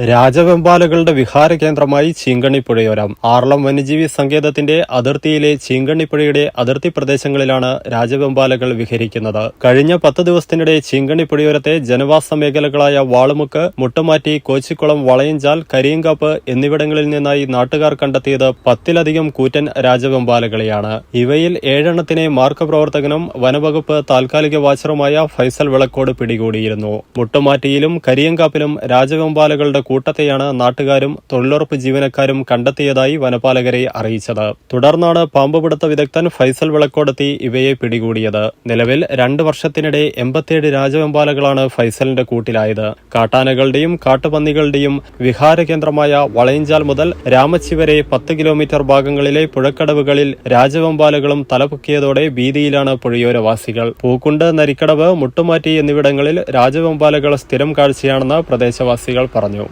രാജവെമ്പാലകളുടെ വിഹാര കേന്ദ്രമായി ചീങ്കണ്ണിപ്പുഴയോരം. ആർളം വന്യജീവി സങ്കേതത്തിന്റെ അതിർത്തിയിലെ ചീങ്കണ്ണിപ്പുഴയുടെ അതിർത്തി പ്രദേശങ്ങളിലാണ് രാജവെമ്പാലകൾ വിഹരിക്കുന്നത്. കഴിഞ്ഞ പത്ത് ദിവസത്തിനിടെ ചീങ്കണ്ണിപ്പുഴയോരത്തെ ജനവാസ മേഖലകളായ വാളുമുക്ക് മുട്ടുമാറ്റി കോച്ചിക്കുളം വളയഞ്ചാൽ കരിയങ്കാപ്പ് എന്നിവിടങ്ങളിൽ നിന്നായി നാട്ടുകാർ കണ്ടെത്തിയത് പത്തിലധികം കൂറ്റൻ രാജവെമ്പാലകളെയാണ്. ഇവയിൽ ഏഴെണ്ണത്തിനെ മാർഗപ്രവർത്തകനും വനവകുപ്പ് താൽക്കാലിക വാച്ചറുമായ ഫൈസൽ വിളക്കോട് പിടികൂടിയിരുന്നു. മുട്ടുമാറ്റിയിലും കരിയങ്കാപ്പിലും രാജവെമ്പാലകളുടെ കൂട്ടത്തെയാണ് നാട്ടുകാരും തൊഴിലുറപ്പ് ജീവനക്കാരും കണ്ടെത്തിയതായി വനപാലകരെ അറിയിച്ചത്. തുടർന്നാണ് പാമ്പുപിടുത്ത വിദഗ്ധൻ ഫൈസൽ വിളക്കോടെത്തി ഇവയെ പിടികൂടിയത്. നിലവിൽ രണ്ട് വർഷത്തിനിടെ എൺപത്തിയേഴ് രാജവെമ്പാലകളാണ് ഫൈസലിന്റെ കൂട്ടിലായത്. കാട്ടാനകളുടെയും കാട്ടുപന്നികളുടെയും വിഹാര കേന്ദ്രമായ വളയഞ്ചാൽ മുതൽ രാമച്ചി വരെ പത്ത് കിലോമീറ്റർ ഭാഗങ്ങളിലെ പുഴക്കടവുകളിൽ രാജവെമ്പാലകളും തലപൊക്കിയതോടെ ഭീതിയിലാണ് പുഴയോരവാസികൾ. പൂക്കുണ്ട് നരിക്കടവ് മുട്ടുമാറ്റി എന്നിവിടങ്ങളിൽ രാജവെമ്പാലകൾ സ്ഥിരം കാഴ്ചയാണെന്ന് പ്രദേശവാസികൾ പറഞ്ഞു.